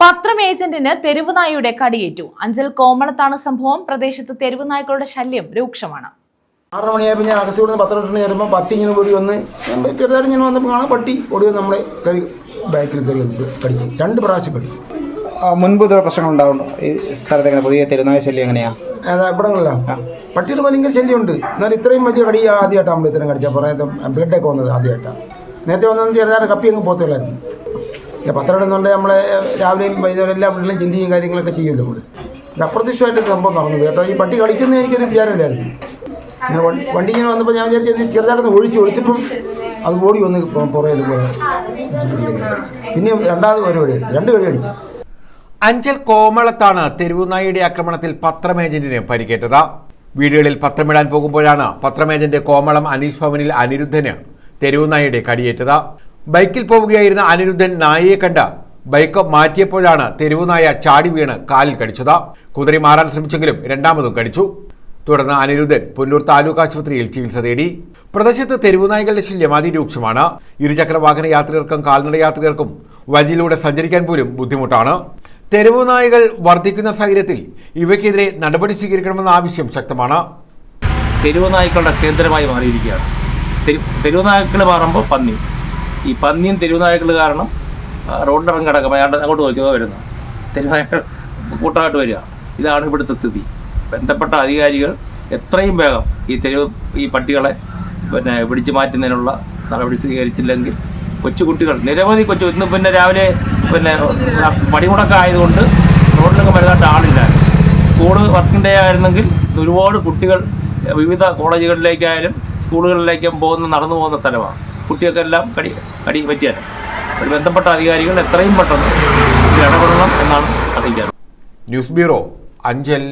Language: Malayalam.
പത്രം ഏജന്റിന് തെരുവ് നായയുടെ കടിയേറ്റു. അഞ്ചൽ കോമളത്താണ് സംഭവം. പ്രദേശത്ത് തെരുവ് നായ്ക്കളുടെ ശല്യം രൂക്ഷമാണ്. ആറര മണിയായപ്പോൾ ഞാൻ അഗസ്റ്റ് നിന്ന് പത്രം ഇട്ട് കയറുമ്പോൾ പട്ടി ഇങ്ങനെ ഓടി വന്ന് ഞാൻ ചെറുതായിട്ട് ഇങ്ങനെ വന്നപ്പോൾ കാണാം പട്ടി ഓടി വന്ന് നമ്മളെ കയറി ബാക്കിൽ കയറി കടിച്ച്. രണ്ട് പ്രാവശ്യം കടിച്ച്. മുൻപ് ഇതുവരെ പ്രശ്നങ്ങൾ ഉണ്ടാവുന്നു ഈ സ്ഥലത്ത് എങ്ങനെ പുതിയ തെരുവായ ശല്യം എങ്ങനെയാ? ഇവിടങ്ങളിലാണ് പട്ടിയുടെ ഭയങ്കര ശല്യമുണ്ട്. എന്നാൽ ഇത്രയും വലിയ കടി ആദ്യമായിട്ടാണ് നമ്മൾ ഇത്രയും കടിച്ചാൽ പറയാം ബ്ലഡൊക്കെ വന്നത് ആദ്യമായിട്ടാണ് നേരത്തെ വന്നത് ചെറുതായിട്ട് കപ്പി അങ്ങ് പോത്തുള്ളായിരുന്നു പിന്നെ പത്രം ഇടുന്നുണ്ട് നമ്മളെ രാവിലെയും വൈകുന്നേരം എല്ലാ പിള്ളേരും ചിന്തിയും കാര്യങ്ങളൊക്കെ ചെയ്യുമല്ലോ നമ്മൾ ഇത് അപ്രത്യക്ഷമായിട്ട് സംഭവം നടന്നത് കേട്ടോ. ഈ പട്ടി കളിക്കുന്ന എനിക്കൊരു വിചാരമില്ലായിരുന്നു. ഞാൻ വണ്ടി ഇങ്ങനെ വന്നപ്പോൾ ഞാൻ വിചാരിച്ചു ചെറുതായിട്ടൊന്ന് ഒഴിച്ച് ഒഴിച്ചപ്പം അത് ഓടി വന്ന് പുറകെ പിന്നെ രണ്ടാമത് ഒരു വഴി അടിച്ചു രണ്ട് വഴി അടിച്ചു. അഞ്ചൽ കോമളത്താണ് തെരുവുനായിയുടെ ആക്രമണത്തിൽ പത്രമേജന്റിന് പരിക്കേറ്റത്. വീടുകളിൽ പത്രമിടാൻ പോകുമ്പോഴാണ് പത്രമേജന്റ് കോമളം അനീഷ് ഭവനിൽ അനിരുദ്ധന് തെരുവുനായിയുടെ കടിയേറ്റത്. ബൈക്കിൽ പോവുകയായിരുന്ന അനിരുദ്ധൻ നായയെ കണ്ട ബൈക്ക് മാറ്റിയപ്പോഴാണ് തെരുവുനായ ചാടി വീണ് കാലിൽ കടിച്ചത്. കുതിരി മാറാൻ ശ്രമിച്ചെങ്കിലും രണ്ടാമതും കടിച്ചു. തുടർന്ന് അനിരുദ്ധൻ പുല്ലൂർ താലൂക്ക് ആശുപത്രിയിൽ ചികിത്സ തേടി. പ്രദേശത്ത് തെരുവുനായകളുടെ ശല്യം അതിരൂക്ഷമാണ്. ഇരുചക്ര വാഹന യാത്രികർക്കും കാൽനട യാത്രികർക്കും വഴിയിലൂടെ സഞ്ചരിക്കാൻ പോലും ബുദ്ധിമുട്ടാണ്. തെരുവുനായകൾ വർദ്ധിക്കുന്ന സാഹചര്യത്തിൽ ഇവയ്ക്കെതിരെ നടപടി സ്വീകരിക്കണമെന്ന ആവശ്യം ശക്തമാണ്. തെരുവുനായ്ക്കളുടെ കേന്ദ്രമായി മാറിയിരിക്കുകയാണ്. തെരുവുനായ്ക്കൾ തെരുവ് മാറുമ്പോൾ പന്നി. ഈ പന്നിയും തെരുവുനായകൾ കാരണം റോഡിനിറങ്ങി കിടക്കും. അയാളുടെ അങ്ങോട്ട് നോക്കിയോ വരുന്നത്. തെരുവുനായകൾ കൂട്ടമായിട്ട് വരിക. ഇതാണ് ഇവിടുത്തെ സ്ഥിതി. ബന്ധപ്പെട്ട അധികാരികൾ എത്രയും വേഗം ഈ തെരുവ് ഈ പട്ടികളെ പിന്നെ പിടിച്ചു മാറ്റുന്നതിനുള്ള നടപടി സ്വീകരിച്ചില്ലെങ്കിൽ കൊച്ചുകുട്ടികൾ നിരവധി കൊച്ചു ഇന്ന് പിന്നെ രാവിലെ പിന്നെ പണിമുടക്കായതുകൊണ്ട് റോഡിലൊക്കെ വലുതായിട്ട് ആളില്ല. സ്കൂൾ വർക്കിംഗ് ഡേ ആയിരുന്നെങ്കിൽ ഒരുപാട് കുട്ടികൾ വിവിധ കോളേജുകളിലേക്കായാലും സ്കൂളുകളിലേക്കും പോകുന്ന നടന്നു പോകുന്ന സ്ഥലമാണ്. കുട്ടികൾക്കെല്ലാം കടി കടി പറ്റിയാൽ ഒരു ബന്ധപ്പെട്ട അധികാരികൾ എത്രയും പെട്ടെന്ന് ഇടപെടണം എന്നാണ് അറിയിക്കാറ് ന്യൂസ് ബ്യൂറോ അഞ്ചൽ